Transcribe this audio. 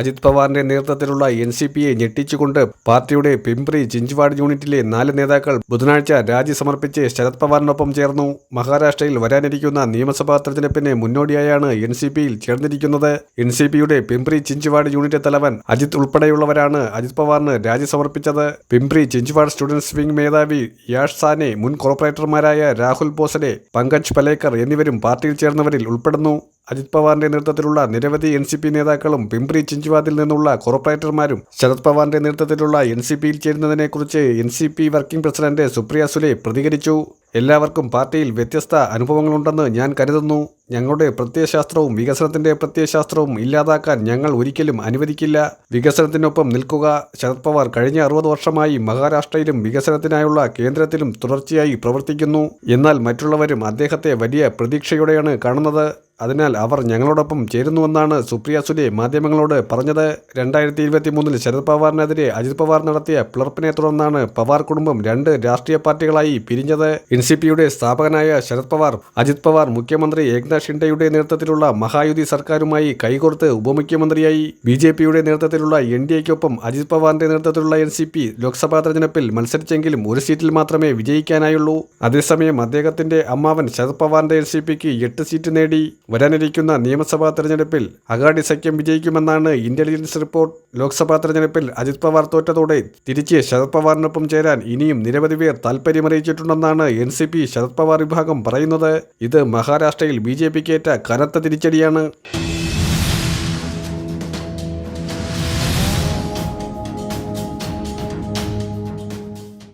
അജിത് പവാറിന്റെ നേതൃത്വത്തിലുള്ള N C പിയെ ഞെട്ടിച്ചുകൊണ്ട് പാർട്ടിയുടെ പിംപ്രി ചിഞ്ചുവാഡ് യൂണിറ്റിലെ നാല് നേതാക്കൾ ബുധനാഴ്ച രാജി സമർപ്പിച്ച് ശരത് പവാറിനൊപ്പം ചേർന്നു. മഹാരാഷ്ട്രയിൽ വരാനിരിക്കുന്ന നിയമസഭാ തെരഞ്ഞെടുപ്പിന് മുന്നോടിയായാണ് എൻ സി പിയിൽ ചേർന്നിരിക്കുന്നത്. എൻ സി പിയുടെ പിംപ്രി ചിഞ്ച്വാഡ് യൂണിറ്റ് തലവൻ അജിത് ഉൾപ്പെടെയുള്ളവരാണ് അജിത് പവാറിന് രാജി സമർപ്പിച്ചത്. പിംപ്രി ചിഞ്ച്വാഡ് സ്റ്റുഡൻസ് വിംഗ് മേധാവി യാഷ് സാനെ മുൻ കോർപ്പറേറ്റർമാരായ രാഹുൽ ബോസലെ പങ്കജ് പലേക്കർ എന്നിവരും പാർട്ടിയിൽ ചേർന്നവരിൽ ഉൾപ്പെടുന്നു. അജിത് പവാറിന്റെ നേതൃത്വത്തിലുള്ള നിരവധി എൻ സി പി നേതാക്കളും പിംപ്രി ചിഞ്ചുവാദിൽ നിന്നുള്ള കോർപ്പറേറ്റർമാരും ശരത് പവാറിന്റെ നേതൃത്വത്തിലുള്ള എൻ സി പിയിൽ ചേരുന്നതിനെക്കുറിച്ച് N C P working president Supriya Sule പ്രതികരിച്ചു. എല്ലാവർക്കും പാർട്ടിയിൽ വ്യത്യസ്ത അനുഭവങ്ങളുണ്ടെന്ന് ഞാൻ കരുതുന്നു. ഞങ്ങളുടെ പ്രത്യയശാസ്ത്രവും വികസനത്തിന്റെ പ്രത്യയശാസ്ത്രവും ഇല്ലാതാക്കാൻ ഞങ്ങൾ ഒരിക്കലും അനുവദിക്കില്ല. വികസനത്തിനൊപ്പം നിൽക്കുക. ശരത് പവാർ കഴിഞ്ഞ അറുപത് വർഷമായി മഹാരാഷ്ട്രയിലും വികസനത്തിനായുള്ള കേന്ദ്രത്തിലും തുടർച്ചയായി പ്രവർത്തിക്കുന്നു. എന്നാൽ മറ്റുള്ളവരും അദ്ദേഹത്തെ വലിയ പ്രതീക്ഷയോടെയാണ് കാണുന്നത്. അതിനാൽ അവർ ഞങ്ങളോടൊപ്പം ചേരുന്നുവെന്നാണ് സുപ്രിയ സുലെ മാധ്യമങ്ങളോട് പറഞ്ഞത്. രണ്ടായിരത്തി ഇരുപത്തി മൂന്നിൽ ശരത് പവാറിനെതിരെ അജിത് പവാർ നടത്തിയ പിളർപ്പിനെ തുടർന്നാണ് പവാർ കുടുംബം രണ്ട് രാഷ്ട്രീയ പാർട്ടികളായി പിരിഞ്ഞത്. എൻ സി പിയുടെ സ്ഥാപകനായ ശരത് പവാർ അജിത് പവാർ മുഖ്യമന്ത്രി ഏക്നാഥ് ഷിൻഡെയുടെ നേതൃത്വത്തിലുള്ള മഹായുതി സർക്കാരുമായി കൈകോർത്ത് ഉപമുഖ്യമന്ത്രിയായി. ബി ജെ പിയുടെ നേതൃത്വത്തിലുള്ള എൻ ഡി എക്കൊപ്പം അജിത് പവാറിന്റെ നേതൃത്വത്തിലുള്ള എൻ സി പി ലോക്സഭാ തെരഞ്ഞെടുപ്പിൽ മത്സരിച്ചെങ്കിലും ഒരു സീറ്റിൽ മാത്രമേ വിജയിക്കാനായുള്ളൂ. അതേസമയം അദ്ദേഹത്തിന്റെ അമ്മാവൻ ശരത് പവാറിന്റെ എൻ സി പിക്ക് എട്ട് സീറ്റ് നേടി. വരാനിരിക്കുന്ന നിയമസഭാ തെരഞ്ഞെടുപ്പിൽ അഗാഡി സഖ്യം വിജയിക്കുമെന്നാണ് ഇന്റലിജൻസ് റിപ്പോർട്ട്. ലോക്സഭാ തെരഞ്ഞെടുപ്പിൽ അജിത് പവാർ തോറ്റതോടെ തിരിച്ച് ശരത് പവാറിനൊപ്പം ചേരാൻ ഇനിയും നിരവധി പേർ താൽപ്പര്യമറിയിച്ചിട്ടുണ്ടെന്നാണ് N C P Sharad Pawar വിഭാഗം പറയുന്നത്. ഇത് മഹാരാഷ്ട്രയിൽ ബി ജെ പിക്കേറ്റ കനത്ത തിരിച്ചടിയാണ്.